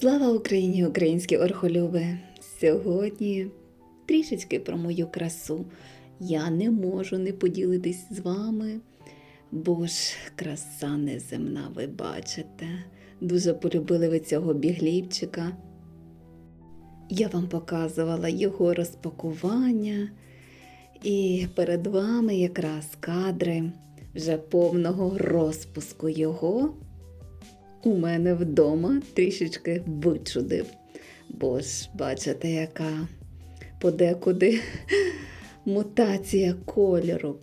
Слава Україні, українські орхолюби! Сьогодні трішечки про мою красу. Я не можу не поділитись з вами, бо ж краса неземна, ви бачите. Дуже полюбили ви цього біглівчика. Я вам показувала його розпакування, і перед вами якраз кадри вже повного розпуску його у мене вдома трішечки вичудив. Бо ж, бачите, яка подекуди мутація кольору.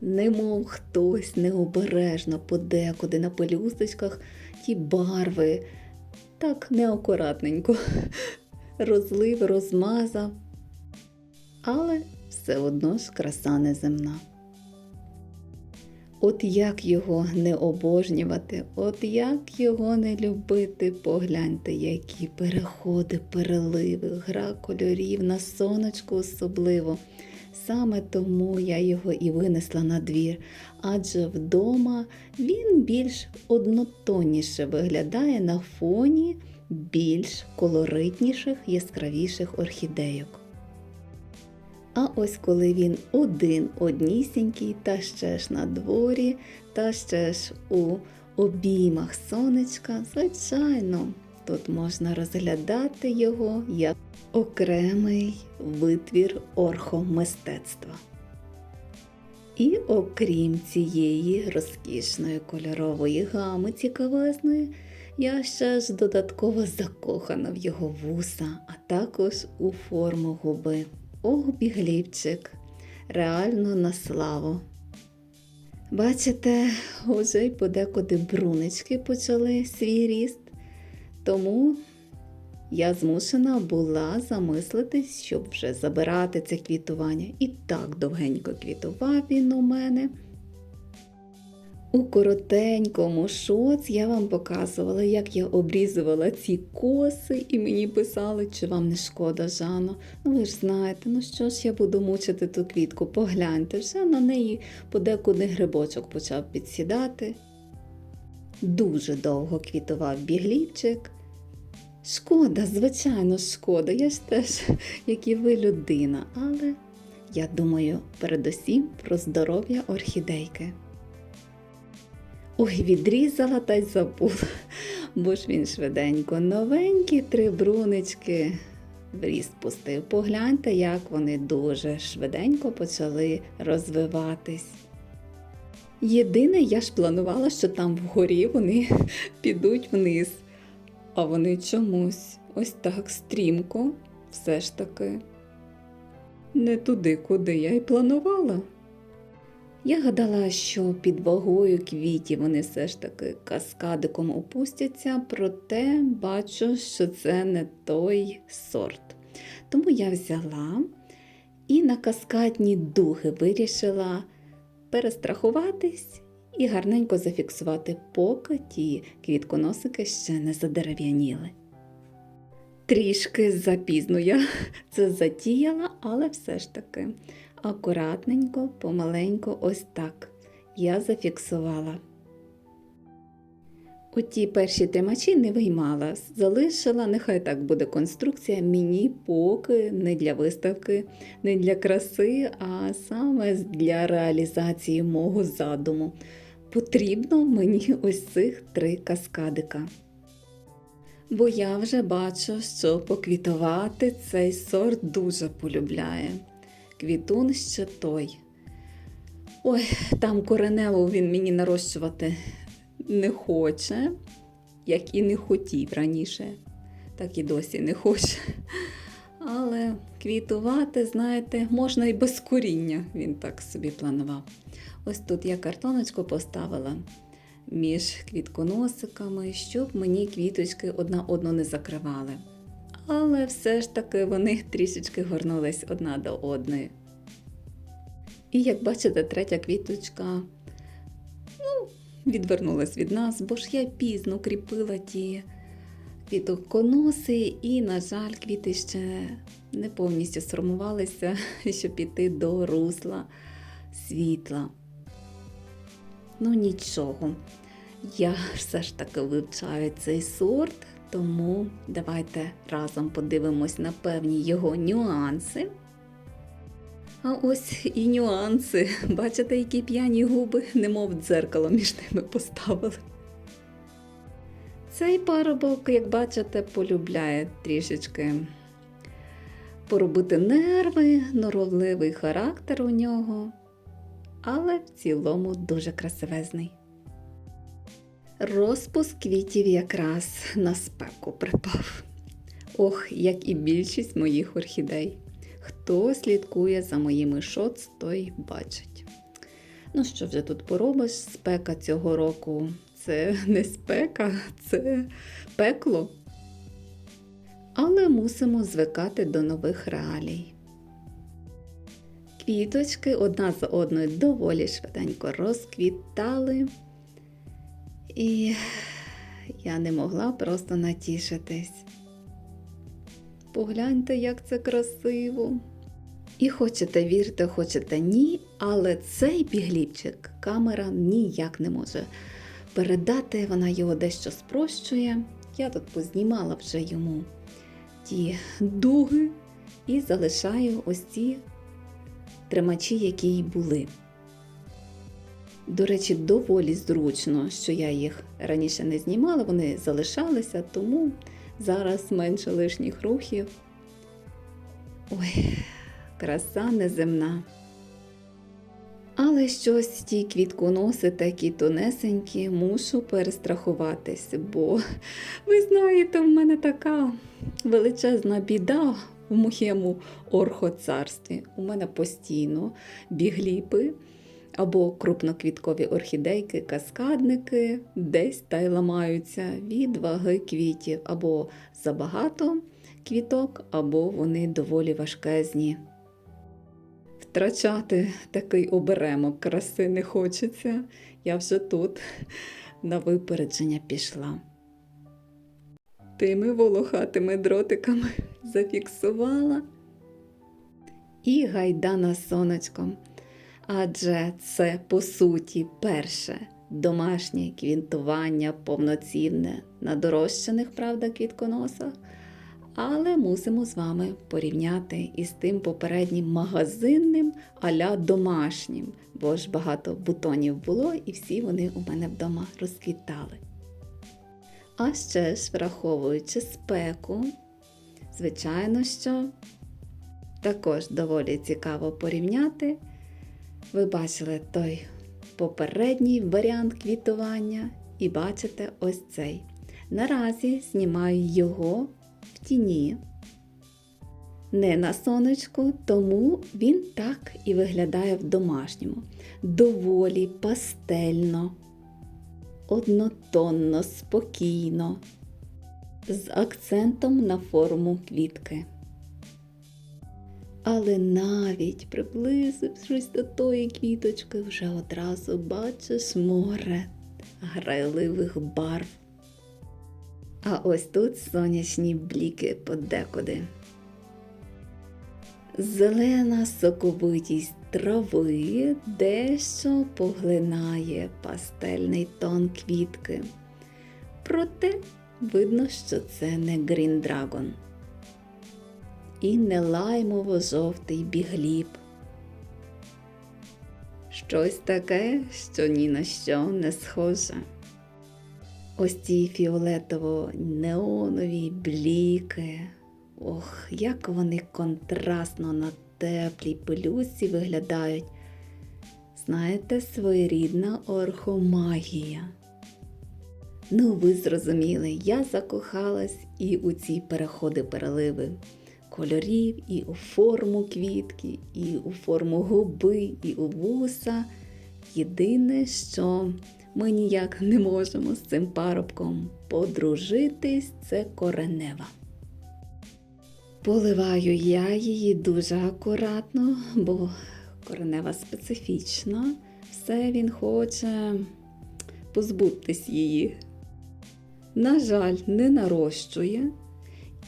Немов хтось необережно подекуди на пелюсточках ті барви так неакуратненько розлив, розмазав. Але все одно ж краса неземна. От як його не обожнювати, от як його не любити, погляньте, які переходи, переливи, гра кольорів на сонечку особливо. Саме тому я його і винесла на двір, адже вдома він більш однотонніше виглядає на фоні більш колоритніших, яскравіших орхідейок. А ось коли він один однісінький, та ще ж на дворі, та ще ж у обіймах сонечка, звичайно, тут можна розглядати його як окремий витвір орхомистецтва. І окрім цієї розкішної кольорової гами цікавезної, я ще ж додатково закохана в його вуса, а також у форму губи. Ох, біглівчик, реально на славу. Бачите, уже й подекуди брунички почали свій ріст, тому я змушена була замислитись, щоб вже забирати це квітування. І так довгенько квітував він у мене. У коротенькому шоц я вам показувала, як я обрізувала ці коси, і мені писали, чи вам не шкода, Жано. Ну ви ж знаєте, ну що ж я буду мучити ту квітку, погляньте, вже на неї подекуди грибочок почав підсідати. Дуже довго квітував біглівчик. Шкода, звичайно, шкода. Я ж теж, як і ви, людина, але я думаю передусім про здоров'я орхідейки. Ой, відрізала та й забула, бо ж він швиденько новенькі три брунички в ріст пустив. Погляньте, як вони дуже швиденько почали розвиватись. Єдине, я ж планувала, що там вгорі вони підуть вниз, а вони чомусь ось так стрімко, все ж таки. Не туди, куди я й планувала. Я гадала, що під вагою квітів вони все ж таки каскадиком опустяться, проте бачу, що це не той сорт. Тому я взяла і на каскадні дуги вирішила перестрахуватись і гарненько зафіксувати, поки ті квітконосики ще не задерев'яніли. Трішки запізно я це затіяла, але все ж таки акуратненько, помаленько, ось так я зафіксувала. Оті перші тримачі не виймала, залишила, нехай так буде конструкція, мені поки не для виставки, не для краси, а саме для реалізації мого задуму. Потрібно мені ось цих три каскадика. Бо я вже бачу, що поквітувати цей сорт дуже полюбляє. Квітун ще той. Ой, там кореневу він мені нарощувати не хоче, як і не хотів раніше, так і досі не хоче. Але квітувати, знаєте, можна і без коріння, він так собі планував. Ось тут я картоночку поставила між квітконосиками, щоб мені квіточки одна одну не закривали. Але все ж таки вони трішечки горнулись одна до одної. І як бачите, третя квіточка ну, відвернулась від нас, бо ж я пізно кріпила ті квітоконоси, і, на жаль, квіти ще не повністю сформувалися, щоб піти до русла світла. Ну нічого, я все ж таки вивчаю цей сорт, тому давайте разом подивимось на певні його нюанси. А ось і нюанси. Бачите, які п'яні губи, немов дзеркало між ними поставили. Цей парубок, як бачите, полюбляє трішечки поробити нерви, норовливий характер у нього, але в цілому дуже красивезний. Розпуск квітів якраз на спеку припав. Ох, як і більшість моїх орхідей. Хто слідкує за моїми шоц, той бачить. Ну, що вже тут поробиш? Спека цього року це не спека, це пекло. Але мусимо звикати до нових реалій. Квіточки одна за одною доволі швиденько розквітали. І я не могла просто натішитись. Погляньте, як це красиво. І хочете вірте, хочете ні, але цей бігліпчик камера ніяк не може передати, вона його дещо спрощує. Я тут познімала вже йому ті дуги і залишаю ось ці тримачі, які й були. До речі, доволі зручно, що я їх раніше не знімала, вони залишалися, тому зараз менше лишніх рухів. Ой, краса неземна. Але щось ті квітконоси такі тонесенькі, мушу перестрахуватись, бо ви знаєте, в мене така величезна біда в моєму орхоцарстві. У мене постійно бігліпи або крупноквіткові орхідейки, каскадники десь та й ламаються від ваги квітів, або забагато квіток, або вони доволі важкезні. Втрачати такий оберемок краси не хочеться. Я вже тут на випередження пішла. Тими волохатими дротиками зафіксувала і гайда на сонечком. Адже це, по суті, перше домашнє квінтування повноцінне на дорощених, правда, квітконосах. Але мусимо з вами порівняти із тим попереднім магазинним аля домашнім, бо ж багато бутонів було, і всі вони у мене вдома розквітали. А ще ж, враховуючи спеку, звичайно, що також доволі цікаво порівняти. Ви бачили той попередній варіант квітування, і бачите ось цей. Наразі знімаю його в тіні, не на сонечку, тому він так і виглядає в домашньому. Доволі пастельно, однотонно, спокійно, з акцентом на форму квітки. Але навіть приблизившись до тої квіточки, вже одразу бачиш море грайливих барв. А ось тут сонячні бліки подекуди. Зелена соковитість трави дещо поглинає пастельний тон квітки. Проте видно, що це не Green Dragon. І не лаймово-жовтий бігліб. Щось таке, що ні на що не схоже. Ось ці фіолетово-неонові бліки. Ох, як вони контрастно на теплій пилюсі виглядають. Знаєте, своєрідна орхомагія. Ну, ви зрозуміли, я закохалась і у ці переходи-переливи кольорів, і у форму квітки, і у форму губи, і у вуса. Єдине, що ми ніяк не можемо з цим парубком подружитись, це коренева. Поливаю я її дуже акуратно, бо коренева специфічна. Все він хоче позбутись її. На жаль, не нарощує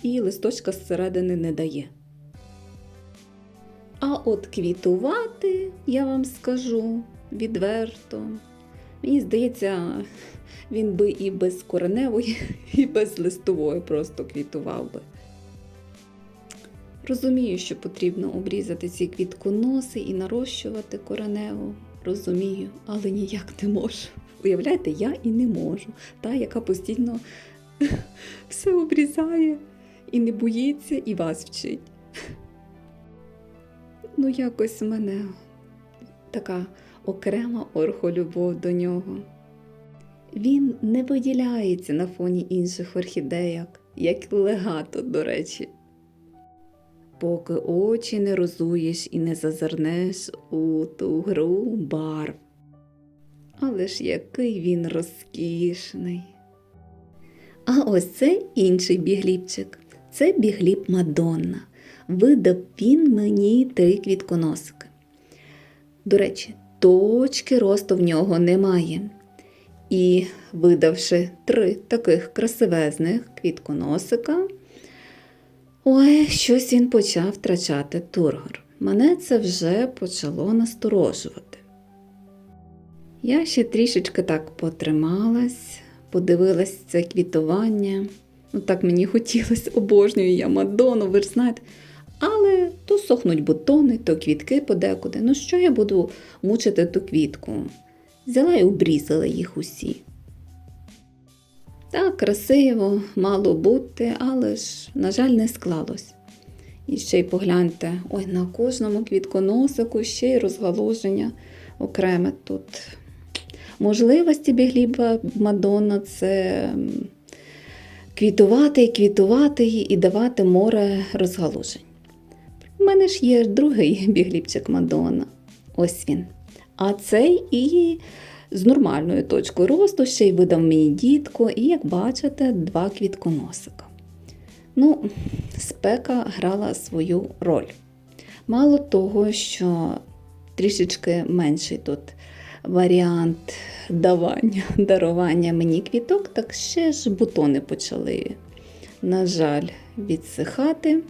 і листочка зсередини не дає. А от квітувати, я вам скажу відверто, Мені здається, він би і без кореневої, і без листової просто квітував би. Розумію, що потрібно обрізати ці квітконоси і нарощувати кореневу. Розумію, але ніяк не можу. Уявляєте, я і не можу. Та, яка постійно все обрізає і не боїться, і вас вчить. Ну, якось в мене така окрема орхолюбов до нього. Він не виділяється на фоні інших орхідеяк, як легато, до речі. Поки очі не розуєш і не зазирнеш у ту гру барв. Але ж який він розкішний. А ось це інший бігліпчик. Це бігліп Мадонна. Видав він мені три квітконосики. До речі, точки росту в нього немає. І, видавши три таких красивезних квітконосика, ой, щось він почав втрачати тургор. Мене це вже почало насторожувати. Я ще трішечки так потрималась, подивилась це квітування. Ну, так мені хотілося, обожнюю я Мадону, ви ж знаєте. Але то сохнуть бутони, то квітки подекуди. Ну що я буду мучити ту квітку? Взяла і обрізала їх усі. Так, красиво, мало бути, але ж, на жаль, не склалось. І ще й погляньте, ой, на кожному квітконосику ще й розгалуження окреме тут. Можливості бігліба Мадонна це квітувати, квітувати і давати море розгалужень. У мене ж є другий бігліпчик Мадонна. Ось він. А цей і з нормальною точкою росту ще й видав мені дітку, і, як бачите, два квітконосика. Ну, спека грала свою роль. Мало того, що трішечки менший тут варіант давання, дарування мені квіток, так ще ж бутони почали, на жаль, відсихати.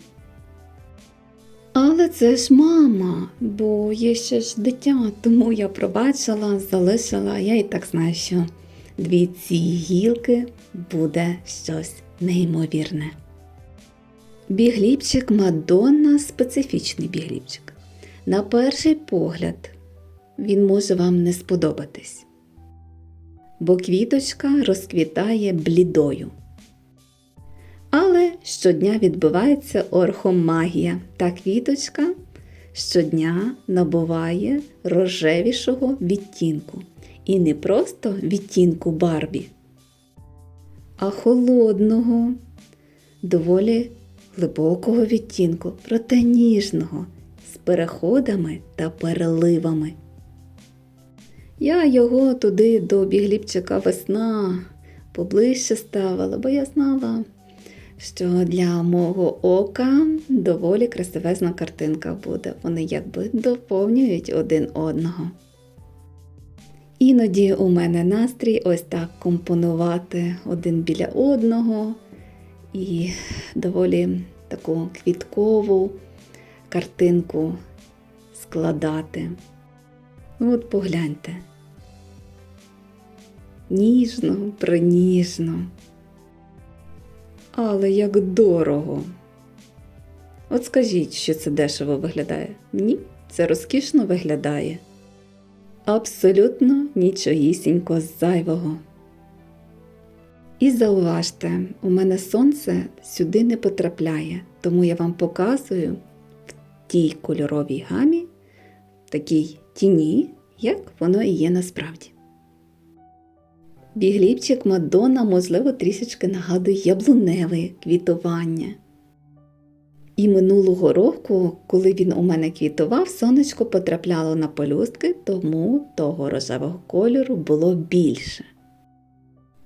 Але це ж мама, бо є ще ж дитя, тому я пробачила, залишила. Я і так знаю, що дві ці гілки буде щось неймовірне. Бігліпчик Мадонна специфічний бігліпчик. На перший погляд, він може вам не сподобатись, бо квіточка розквітає блідою. Але щодня відбувається орхомагія, та квіточка щодня набуває рожевішого відтінку. І не просто відтінку Барбі, а холодного, доволі глибокого відтінку, проте ніжного, з переходами та переливами. Я його туди до бігліпчика весна поближче ставила, бо я знала, що для мого ока доволі красивезна картинка буде. Вони якби доповнюють один одного. Іноді у мене настрій ось так компонувати один біля одного і доволі таку квіткову картинку складати. От погляньте. Ніжно, приніжно. Але як дорого. От скажіть, що це дешево виглядає? Ні, це розкішно виглядає. Абсолютно нічогісінько зайвого. І зауважте, у мене сонце сюди не потрапляє, тому я вам показую в тій кольоровій гамі, такій тіні, як воно і є насправді. Бігліпчик Мадонна, можливо, трішечки нагадує яблуневе квітування. І минулого року, коли він у мене квітував, сонечко потрапляло на пелюстки, тому того рожевого кольору було більше.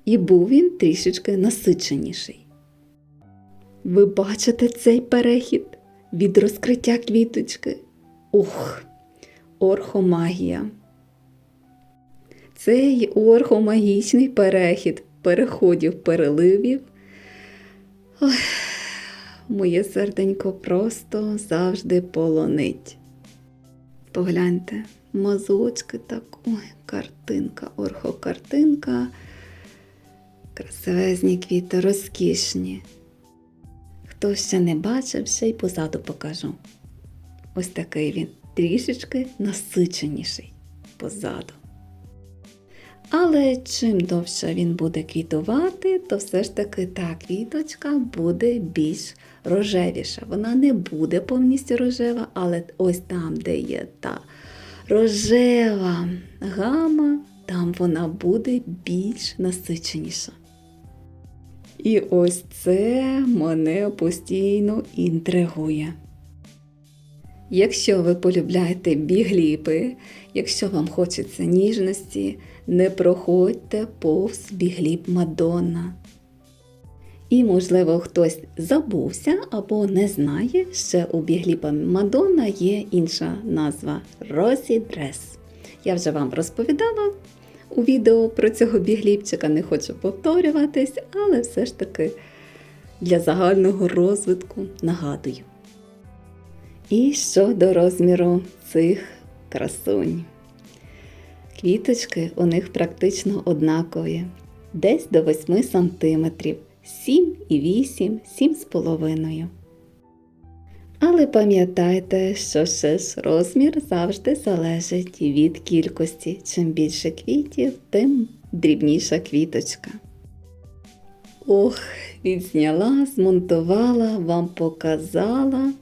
І був він трішечки насиченіший. Ви бачите цей перехід від розкриття квіточки? Ух, орхомагія! Цей орхомагічний перехід переходів переливів. Ой, моє серденько просто завжди полонить. Погляньте, мазочки так, ой, картинка, орхокартинка. Красивезні квіти, розкішні. Хто ще не бачив, ще й позаду покажу. Ось такий він, трішечки насиченіший позаду. Але чим довше він буде квітувати, то все ж таки та квіточка буде більш рожевіша. Вона не буде повністю рожева, але ось там, де є та рожева гама, там вона буде більш насиченіша. І ось це мене постійно інтригує. Якщо ви полюбляєте бігліпи, якщо вам хочеться ніжності, не проходьте повз бігліп Мадонна. І, можливо, хтось забувся або не знає, ще у бігліпа Мадонна є інша назва Росі Дрес. Я вже вам розповідала у відео про цього бігліпчика, не хочу повторюватись, але все ж таки для загального розвитку нагадую. І щодо розміру цих красунь. Квіточки у них практично однакові, десь до 8 см, 7,8, 7,5. Але пам'ятайте, що ще ж розмір завжди залежить від кількості. Чим більше квітів, тим дрібніша квіточка. Ох, відзняла, змонтувала, вам показала.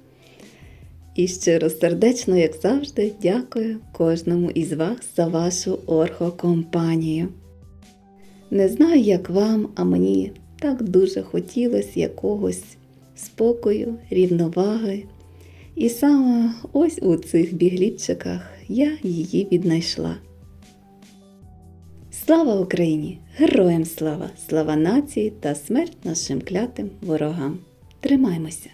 І щиро сердечно, як завжди, дякую кожному із вас за вашу орхокомпанію. Не знаю, як вам, а мені так дуже хотілося якогось спокою, рівноваги. І саме ось у цих бігліпчиках я її віднайшла. Слава Україні! Героям слава! Слава нації та смерть нашим клятим ворогам! Тримаймося!